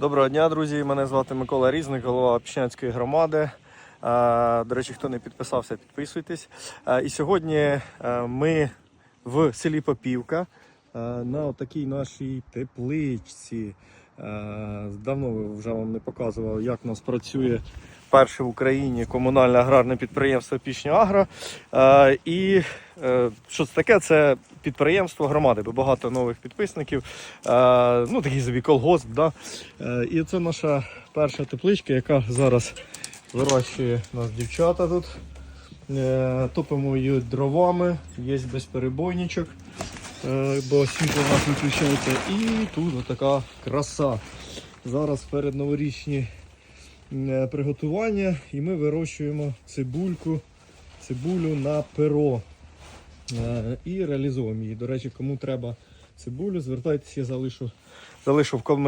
Доброго дня, друзі. Мене звати Микола Різник, голова Пішнянської громади. До речі, хто не підписався, підписуйтесь. І сьогодні е, ми в селі Попівка е, на такій нашій тепличці. Е, Давно вже вам не показував, як у нас працює перше в Україні комунальне аграрне підприємство Пішня Агро. Е, І е, що це таке? Це підприємство громади, бо багато нових підписників. Е, Ну, такий собі колгосп. Да? І це наша перша тепличка, яка зараз вирощує нас дівчата тут. Топимо її дровами, є безперебойничок, бо світло у нас виключається. І тут така краса. Зараз перед новорічні приготування і ми вирощуємо цибульку, цибулю на перо. Е, І реалізуємо її. До речі, кому треба цибулю, звертайтеся, я залишу, залишу в коментарях.